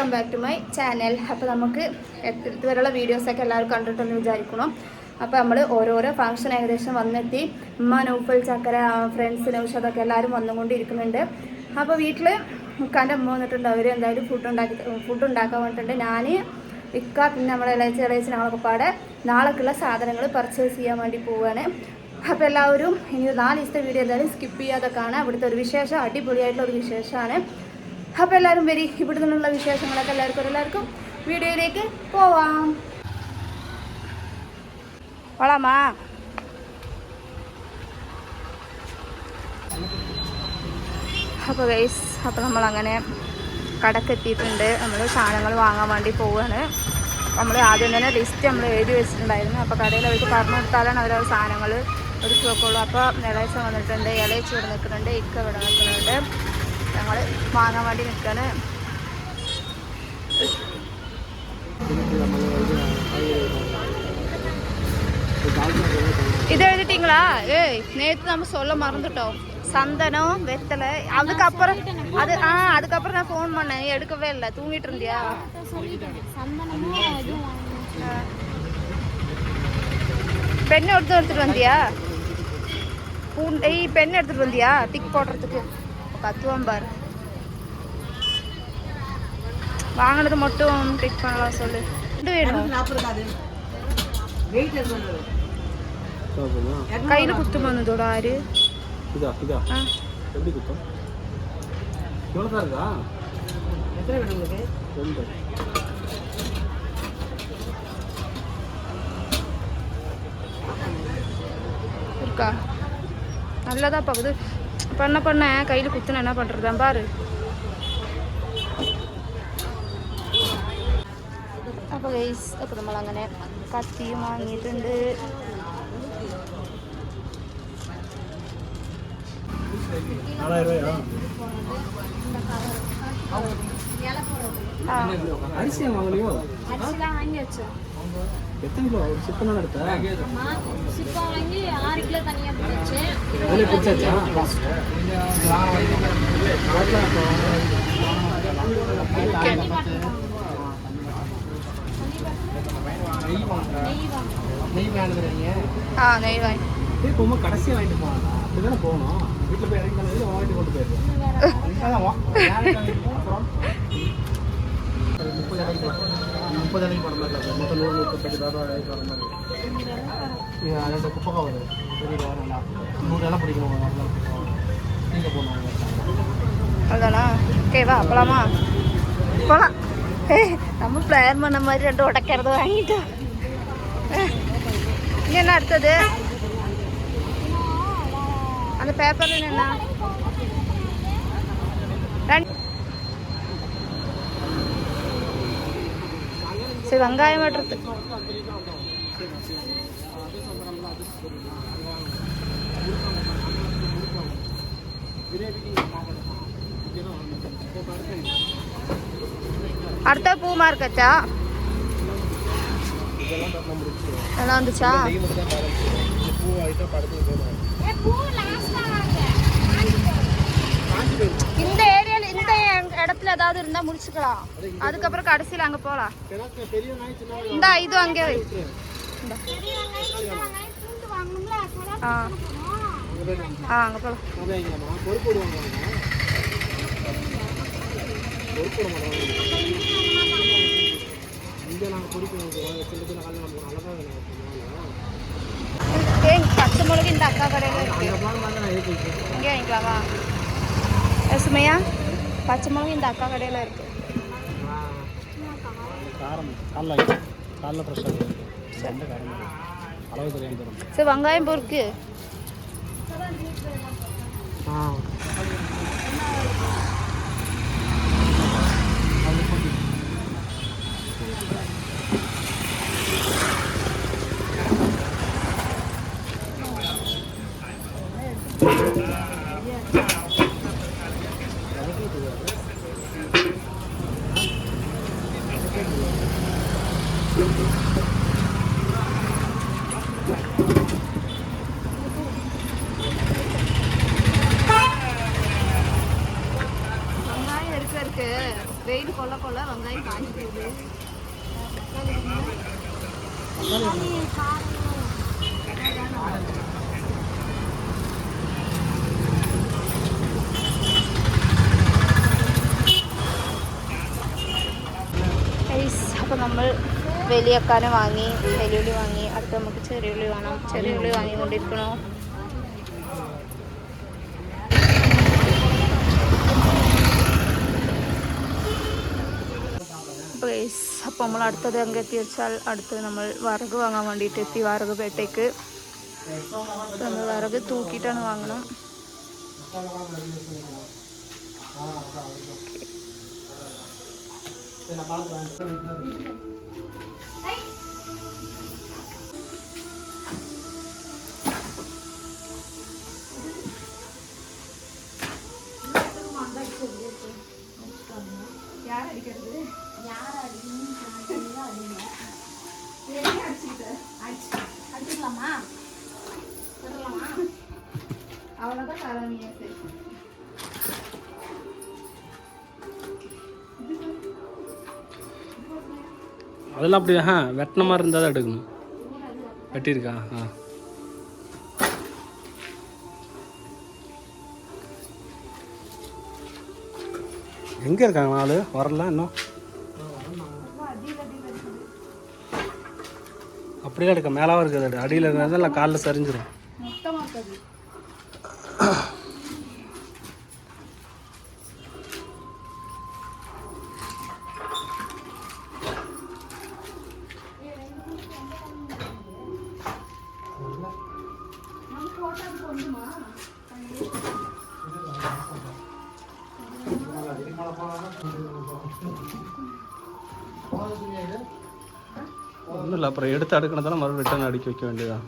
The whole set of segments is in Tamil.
Welcome back to my channel അപ്പോൾ നമുക്ക് ഇതുവരെയുള്ള വീഡിയോസൊക്കെ എല്ലാവരും കണ്ടിട്ടുണ്ടെന്ന് വിചാരിക്കണം അപ്പോൾ നമ്മൾ ഓരോരോ ഫംഗ്ഷൻ ഏകദേശം വന്നെത്തി. ഉമ്മ നൗഫൽ ചക്കര ഫ്രണ്ട്സ് നൗഷതൊക്കെ എല്ലാവരും വന്നുകൊണ്ടിരിക്കുന്നുണ്ട്. അപ്പോൾ വീട്ടിൽ മുക്കാന്റെ അമ്മ വന്നിട്ടുണ്ട്. അവർ എന്തായാലും ഫുഡ് ഉണ്ടാക്കി ഫുഡ് ഉണ്ടാക്കാൻ വേണ്ടിയിട്ടുണ്ട് ഞാൻ ഇക്ക പിന്നെ നമ്മളെ ഇളയച്ച ഇളയച്ച ഞങ്ങളൊക്കെ പാടെ നാളേക്കുള്ള സാധനങ്ങൾ പർച്ചേസ് ചെയ്യാൻ വേണ്ടി പോവുകയാണ് അപ്പോൾ എല്ലാവരും ഇനി നാല് ദിവസത്തെ വീഡിയോ എന്തായാലും സ്കിപ്പ് ചെയ്യാതെ കാണാം ഇവിടുത്തെ ഒരു വിശേഷം അടിപൊളിയായിട്ടുള്ള ഒരു വിശേഷമാണ്. അപ്പോൾ എല്ലാവരും വരി. ഇവിടെ നിന്നുള്ള വിശേഷങ്ങളൊക്കെ എല്ലാവർക്കും എല്ലാവർക്കും വീഡിയോയിലേക്ക് പോവാം. വളമാ. അപ്പോൾ ഗൈസ് അപ്പോൾ നമ്മളങ്ങനെ കടക്കെത്തിയിട്ടുണ്ട്. നമ്മൾ സാധനങ്ങൾ വാങ്ങാൻ വേണ്ടി പോവുകയാണ് നമ്മൾ ആദ്യം തന്നെ ലിസ്റ്റ് നമ്മൾ എഴുതി വെച്ചിട്ടുണ്ടായിരുന്നു. അപ്പോൾ കടയിൽ അവർക്ക് പറഞ്ഞു കൊടുത്താലാണ് അവർ ആ സാധനങ്ങൾ എടുത്തു വെക്കുള്ളൂ. അപ്പോൾ ഇളയച്ച വന്നിട്ടുണ്ട്. ഇളയച്ച് ഇവിടെ നിൽക്കുന്നുണ്ട്. ഇക്ക ഇവിടെ നിൽക്കുന്നുണ്ട്. ഞങ്ങൾ വാങ്ങാൻ വേണ്ടി നിൽക്കുകയാണ് இது எழுதிட்டீங்களா ஏய் நேற்று நம்ம சொல்ல மறந்துட்டோம் சந்தனம் வெத்தலை அதுக்கப்புறம் அது ஆ அதுக்கப்புறம் நான் ஃபோன் பண்ணேன் நீ எடுக்கவே இல்லை தூங்கிட்டு இருந்தியா ஆ. பென் எடுத்து எடுத்துட்டு வந்தியா பூ- ஏய் பென் எடுத்துட்டு வந்தியா டிக் போடுறதுக்கு கத்துவான் பாரு. வாங்கினது மட்டும் டிக் பண்ணலாம் சொல்லு. ரெண்டு வேணும். கையில் குத்து வந்ததோட ஆறு? இதா இதா. ஆ. எப்படி குத்தம்? இவ்வளோ தான் இருக்கா? ரெண்டு. இருக்கா? நல்லதா பார்க்குது பண்ண பண்ண? கையில் குத்துன என்ன பண்ணுறதான் பாரு. அப்போ கைஸ் அப்போ அங்கே கத்தியும் வாங்கிட்டு அரிசி வாங்கலையோ? அரிசி தான் வாங்கி வச்சோம். எத்தனை கிலோ? ஒரு சிப்பம் தானே எடுத்த? சிப்பம் வாங்கி ஆறு கிலோ தனியாக ஆ நெய் வாங்கி. போகும்போது கடைசியாக வாங்கிட்டு போனாங்க அப்படிதானே போகணும். வீட்டில் போய் வாங்கிட்டு கொண்டு போயிருக்கேன் முப்பது மாதிரி இருக்கும் மொத்தம் நூறு முப்பத்தெட்டு ரூபா வர மாதிரி குப்பை பெரிய நல்லா நூறு இலை பிடிக்கணும் நீங்கள் போகணும் அதானா ஏய் நம்ம பிளான் பண்ண மாதிரி ரெண்டு உடைக்கிறது வாங்கிட்டோம் என்ன அடுத்தது? அந்த பேப்பர் என்ன? சரி வெங்காயம் வெட்டுறது. அடுத்த பூ மார்க்கச்சா நல்லா வந்துச்சா பூ ஐட்டம் படத்துக்கு போகணும் பூ லாஸ்ட்டாக வாங்க இந்த ஏரியால இந்த இடத்துல ஏதாவது இருந்தா முடிச்சுக்கலாம். அதுக்கப்புறம் கடைசியில அங்க போலாம். இந்த இது அங்கே ஆ. ஆ அங்க போலாம். பச்சை மிளகு இந்த அக்கா கடையில் இங்கே வாங்கிக்கலாமா சுமையா? பச்சை மிளகு இந்த அக்கா கடையில் இருக்குது சரி வெங்காயம் பொறுக்கு Yeah. അപ്പോൾ നമ്മൾ വലിയക്കാനെ വാങ്ങി വലിയുള്ളി വാങ്ങി അടുത്ത് നമുക്ക് ചെറിയുള്ളി വേണം. ചെറിയുള്ളി വാങ്ങിക്കൊണ്ടിരിക്കണോ. അപ്പോൾ അപ്പോൾ നമ്മൾ അടുത്തത് അങ്ങ് എത്തിവെച്ചാൽ അടുത്തത് നമ്മൾ വറക് വാങ്ങാൻ വേണ്ടിയിട്ട് എത്തി വറക് പേട്ടയ്ക്ക് നമ്മൾ വിറക് തൂക്കിയിട്ടാണ് വാങ്ങണം ഓക്കെ அவ்வளோதான் தரணியா சரி அதெல்லாம் அப்படி ஆ வெட்டின மாதிரி இருந்தால் தான் எடுக்கணும். வெட்டியிருக்கா? ஆ எங்கே இருக்காங்க ஆள்? வரல இன்னும். அப்படியே எடுக்க மேலாவும் இருக்குது. அடியில் இருக்கிறதெல்லாம் காலில் சரிஞ்சிடும் ஒன்றும் இல்லை அப்புறம் எடுத்து அடுக்கினதால மறுபடியும் ரிட்டர்ன் அடிக்க வைக்க வேண்டியதான்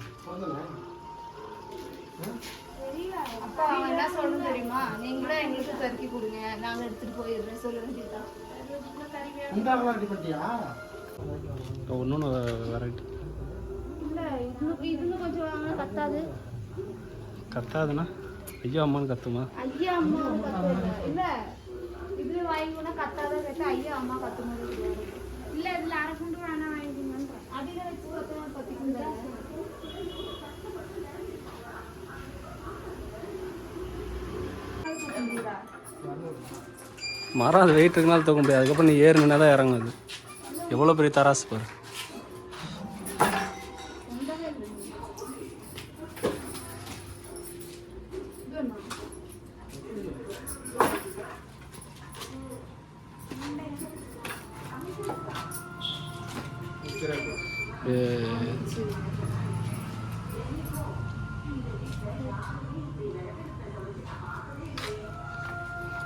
அப்பா அவன் என்ன சொல்லணும் தெரியுமா? நீங்களே எங்களுக்கு பெருக்கி கொடுங்க. நாங்கள் எடுத்துட்டு போயிடுறேன் சொல்ல வேண்டியதுதான் ஒன்று ஒன்று வெரைட்டி இல்லை இது இதுன்னு கொஞ்சம் வாங்க கத்தாது. கத்தாதுன்னா? ஐயோ அம்மான்னு கத்துமா? ஐயா அம்மா இல்லை. இதுல வாங்கிக்கணும் கத்தாத கேட்டா ஐயா அம்மா கத்தும் போது இல்லை இதில் அரை குண்டு வேணா வாங்கிக்கணுன்ற அடியில் வச்சு பத்தி குண்டு மரம் அது வெயிட் இருக்கனால தூக்க முடியாது அதுக்கப்புறம் நீ ஏறுனா தான் இறங்குது எவ்வளோ பெரிய தராசு பாரு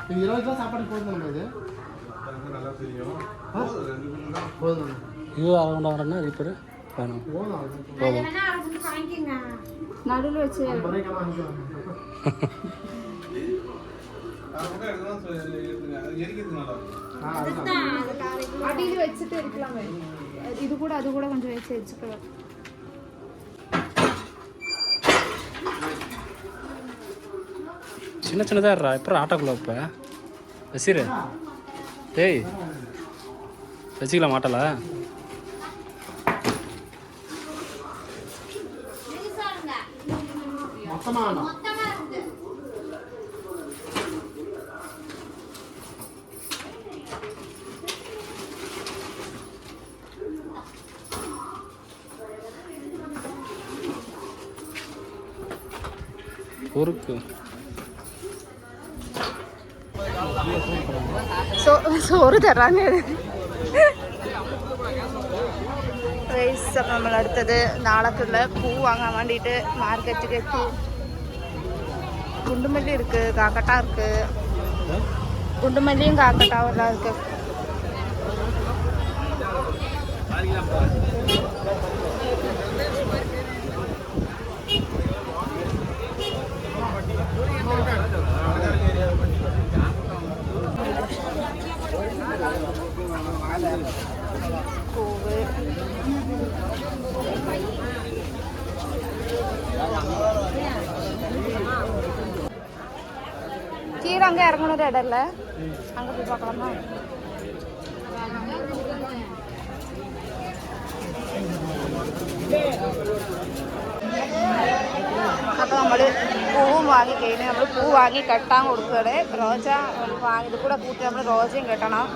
இது இருபது கிலோ சாப்பாடு போதும் நம்ம இது ஆ? போதும் இது அரை கொண்டு வரேன்னா ரிப்பேர் வேணும் போதும் அது. போதும் நடுவில் வச்சு ஐம்பது ரூபாய்க்கு வாங்கிக்கலாம் ஆ அதுதான் அடியில் வச்சுட்டு இருக்கலாமே இது கூட அது கூட கொஞ்சம் வச்சு வச்சுக்கலாம் சின்ன சின்னதாக இருறா எப்போ ஆட்டோக்குள்ள வைப்ப? வசிரு டேய். வச்சுக்கலாம் மாட்டல. மொத்தமா பொறுக்கு சோ சோறு தர்றாங்க ரைஸ் നമ്മൾ അടുത്തത് നാളേക്കുള്ള പൂ വാങ്ങാൻ വേണ്ടിയിട്ട് മാർക്കറ്റുക്ക് എത്തി குண்டுமல்லி இருக்கு காக்கட்டா இருக்கு குண்டுமல்லியும் காக்கட்டாவும் எல்லாம் இருக்கு பேர் அங்கே இறங்கணும் இடம் இல்லை அங்கே போய் பார்க்கலாமா അപ്പോൾ നമ്മൾ പൂവും വാങ്ങി കഴിഞ്ഞ് നമ്മൾ പൂ വാങ്ങി കെട്ടാൻ കൊടുക്കുകയാണ് റോജ വാങ്ങി ഇത് കൂടെ കൂട്ടി നമ്മൾ റോജയും കെട്ടണം